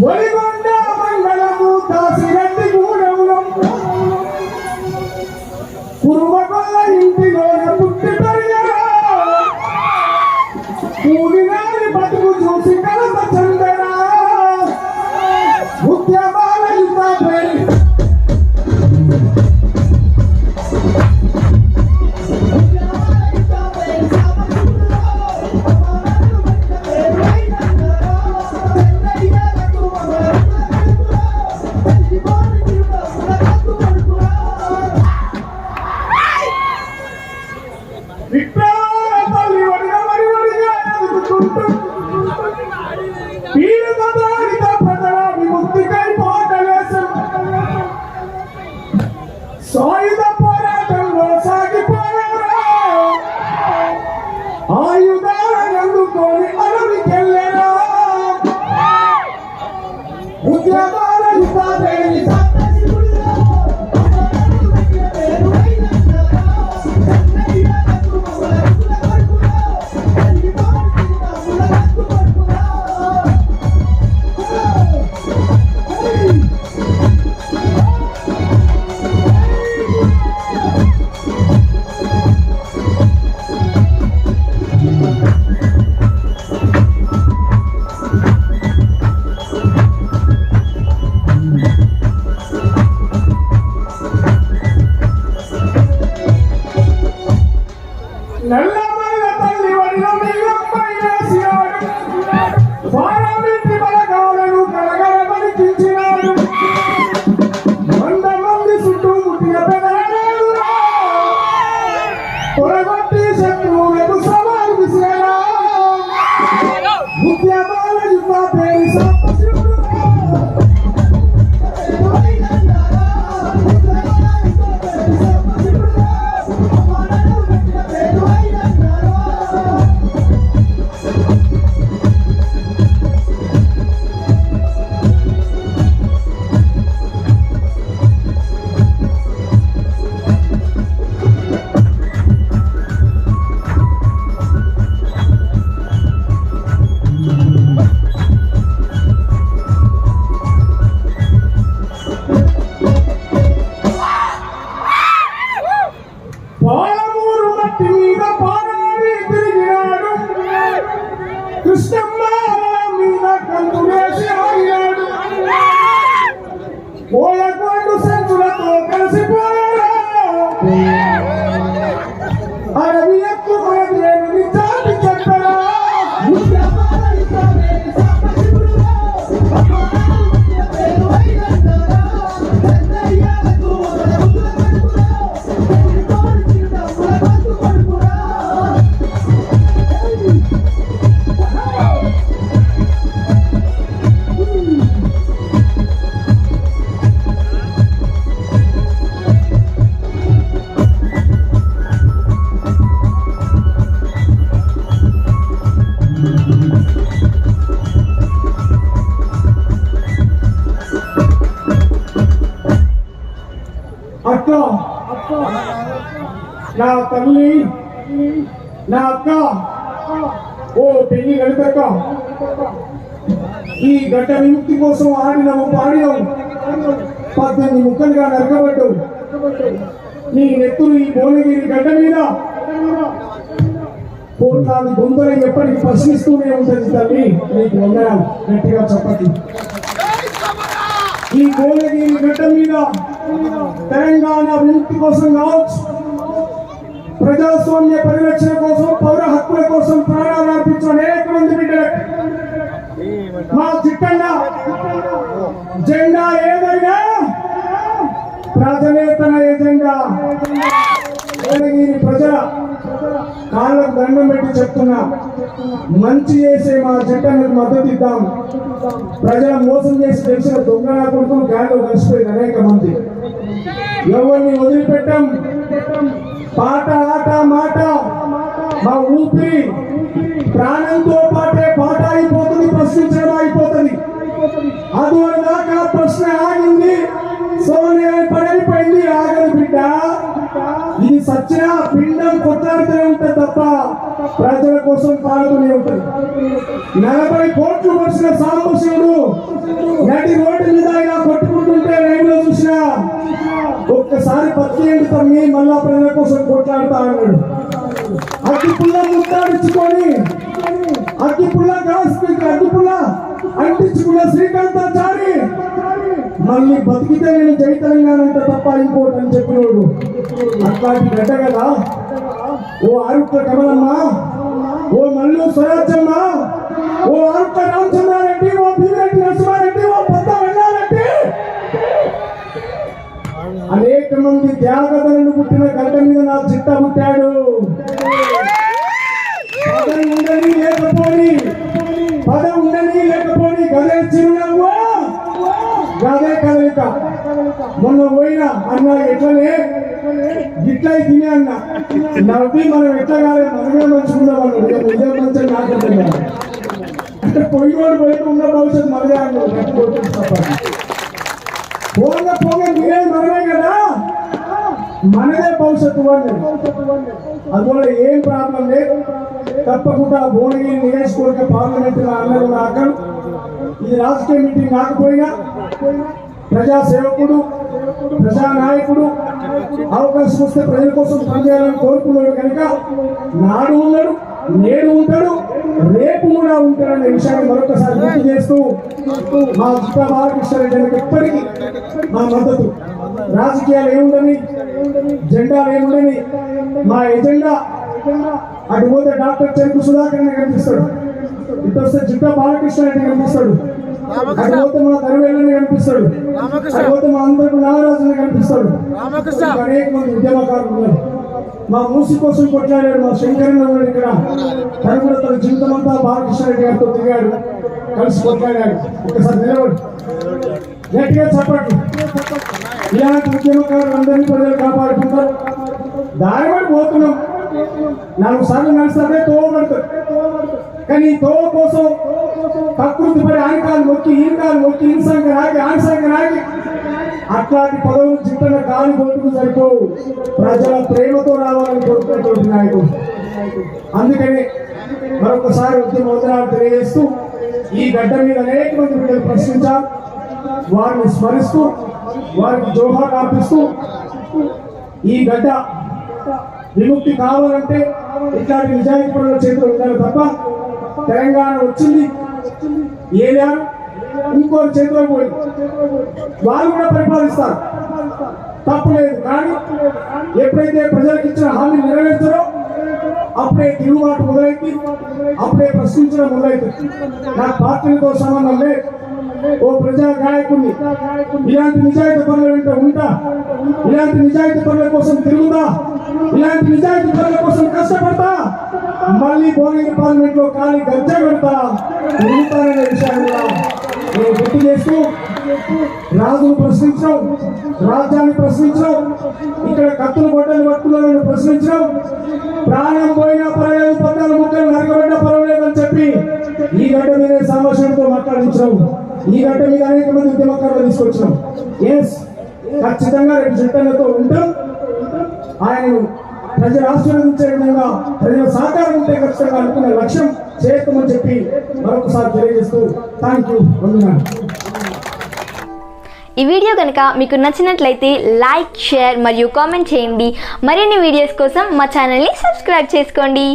What do you want? que c'était mal. అక్క. నా తల్లి. నా అక్క. ఓ పెళ్ళి గడిపక్క ఈ గడ్డ విముక్తి కోసం ఆడినవు పాడినవు పద్దెనిమిది ముక్కలుగా నరకబడ్డవు నీ నెత్తులు ఈ భువనగిరి గడ్డ మీద. కోట్లాది గుంతలు ఎప్పటికీ ప్రశ్నిస్తూనే ఉంటుంది తల్లి. నీకు వందనాలు. గట్టిగా చెప్పండి. ఈ భువనగిరి గడ్డ మీద తెలంగాణ విముక్తి కోసం కావచ్చు. ప్రజాస్వామ్య పరిరక్షణ కోసం పౌర హక్కుల కోసం ప్రాణాలు అర్పించిన అనేక మంది బిడ్డలకు మా చిట్టంగా జెండా ఏదైనా ప్రజలే తన ఎజెండా ప్రజల కాళ్ళకు దండం పెట్టి చెప్తున్నా మంచి చేసే మద్దతు ఇద్దాం. ప్రజల మోసం చేసి తెలిసిన దొంగ నా కొడుకులు గాల్లో అనేక మంది. ఎవరిని వదిలిపెట్టాం? పాట ఆట మాట. మా ఊపిరి ప్రాణంతో పాటే పాట అయిపోతుంది ప్రశ్నించడం అయిపోతుంది. అందువల్ల ప్రశ్న ఆగింది. సోనియా పడైపోయింది ఆగదు బిడ్డ. ఇది సచ్చిన పిండం కొట్లాడుతూనే ఉంటుంది తప్ప ప్రజల కోసం పాడుతూనే ఉంటుంది నలభై కోట్లు వచ్చిన సాంబశివుడు నటి రోడ్డు మీద ఇలా కొట్టుకుంటుంటే రైల్లో చూసిన ఒక్కసారి పత్రికలు తమ్మి మళ్ళా ప్రజల కోసం కొట్లాడుతా అన్నాడు. అగ్గి పుల్ల ముద్దాడించుకొని అగ్గి పుల్ల కాస్త అగ్గి పుల్ల అంటించుకున్న శ్రీకాంతాచారి మళ్ళీ బతికితే నేను జై తెలంగాణ అంటే తప్ప ఇంకోటి అని చెప్పినోడు. అట్లాంటి గడ్డ కదా. ఓ ఆరుక్త కమలమ్మ ఓ మల్లు స్వరాజ్యమ్మ ఓ ఆరుక్త రామచంద్రారెడ్డి ఓ భీమిరెడ్డి నరసింహారెడ్డి ఓ పెద్ద వెళ్ళారెడ్డి అనేక మంది త్యాగదనులు పుట్టిన గడ్డ మీద నా చిట్ట పుట్టాడు. మొన్న పోయినా అన్న ఎట్లనే ఇట్లా తినే అన్న నవ్వి మనం ఎట్లా కాలేదు మనమే మంచుకున్నాం అన్నాడు ఇక ఇదే మంచి నాకు అర్థం కాదు. అంటే పోయినోడు పోయిన ఉన్న భవిష్యత్తు మనదే అన్నాడు నాకు గుర్తు తప్ప పోగా పోగా మీరే మనమే కదా మనదే భవిష్యత్తు వాళ్ళు అందువల్ల ఏం ప్రాబ్లం లేదు తప్పకుండా భువనగిరి నియోజకవర్గ పార్లమెంట్ అందరూ రాక ఇది రాజకీయ మీటింగ్ కాకపోయినా ప్రజా సేవకుడు ప్రజా నాయకుడు అవకాశం వస్తే ప్రజల కోసం పనిచేయాలని కోరుకున్నాడు కనుక నాడు ఉన్నాడు నేడు ఉంటాడు రేపు కూడా ఉంటాడనే విషయాన్ని మరొకసారి గుర్తు చేస్తూ మా జిల్లా బాలకృష్ణ రెడ్డి ఎప్పటికీ మా మద్దతు. రాజకీయాలు ఏముండని జెండాలు ఏముండని మా ఎజెండా అటు పోతే డాక్టర్ చెరుకు సుధాకర్ కనిపిస్తాడు. ఇటు వస్తే జిడ్డా బాలకృష్ణ రెడ్డి కనిపిస్తాడు. అటు పోతే మా ధరవేళ్ళని కనిపిస్తాడు. పోతే మా అందరికి నాగరాజుని కనిపిస్తాడు అనేక మంది ఉద్యమకారులు మా మూసి కోసం కొట్లాడాడు మా శంకరన్న ఉన్నాడు ఇక్కడ. తను కూడా తన జీవితం అంతా బాలకృష్ణ రెడ్డి గారితో తిరిగాడు. కలిసి కొట్లాడాడు. ఒకసారి నిలబడు. గట్టిగా చెప్పండి. ఇలాంటి ఉద్యమకారులు అందరినీ ప్రజలు కాపాడుకుంటారు. దారి పడి పోతున్నాం. నాలుగు సార్లు నడిస్తే తోవ పడుతుంది. కానీ తోవ కోసం ప్రకృతి పడి ఆనకాలు మొక్కి ఈనకాలు మొక్కి ఇన్సంగ రాగి ఆనసంగ రాగి. అట్లాంటి పదవులు చిట్టన గాలి కొట్టుకు సరిపోవు. ప్రజల ప్రేమతో రావాలని కోరుకునేటువంటి నాయకుడు. అందుకని మరొకసారి ఉద్యమ వందనాలు తెలియజేస్తూ ఈ గడ్డ మీద అనేక మంది బిడ్డలు ప్రశ్నించారు. వారిని స్మరిస్తూ వారికి జోహార్ అర్పిస్తూ ఈ గడ్డ విముక్తి కావాలంటే ఇట్లాంటి నిజాయితీ పనుల చేతిలో ఉండాలి తప్ప తెలంగాణ వచ్చింది. ఏలారు ఇంకోరి చేతిలో పోయి. వాళ్ళు కూడా పరిపాలిస్తారు. తప్పులేదు కానీ ఎప్పుడైతే ప్రజలకు ఇచ్చిన హామీ నెరవేర్చారో అప్పుడే తిరుగుబాటు మొదలైంది. అప్పుడే ప్రశ్నించడం మొదలైంది. నా పార్టీలతో సంబంధం లేదు. ఓ ప్రజా గాయకుడిని ఇలాంటి నిజాయితీ పనుల వెంట ఉంటా. ఇలాంటి నిజాయితీ పనుల కోసం తిరుగుదా ఇలాంటి నిజాయితీ ప్రజల కోసం కష్టపడతా. మళ్ళీ భువనగిరి పార్లమెంట్లో ఖాళీ గజ్జ పెడతా తిరుగుతాననే విషయాన్ని నేను గుర్తు చేస్తూ రాజును ప్రశ్నించడం రాజ్యాన్ని ప్రశ్నించడం ఇక్కడ కత్తులు గొడ్డలు పట్టుకున్నారని ప్రశ్నించడం ప్రాణం పోయినా పర్వాలేదు పద్నాలుగు ముక్కలు నరకబడ్డా పర్వాలేదు అని చెప్పి ఈ గడ్డ మీద సామర్థ్యంతో మాట్లాడించడం ఈ గడ్డ మీద అనేక మంది ఉద్యమకారులు తీసుకొచ్చాం ఎస్ ఖచ్చితంగా రెండు చట్టాలతో ఉంటాం. ఆయన ప్రజల ఆశీర్వదించే విధంగా ప్రజల సహకారం ఉంటే ఖచ్చితంగా అనుకునే లక్ష్యం చేస్తామని చెప్పి మరొకసారి తెలియజేస్తూ థ్యాంక్ యూ ఈ వీడియో కనుక మీకు నచ్చినట్లయితే లైక్ షేర్ మరియు కామెంట్ చేయండి. మరిన్ని వీడియోస్ కోసం మా ఛానల్ని సబ్స్క్రైబ్ చేసుకోండి.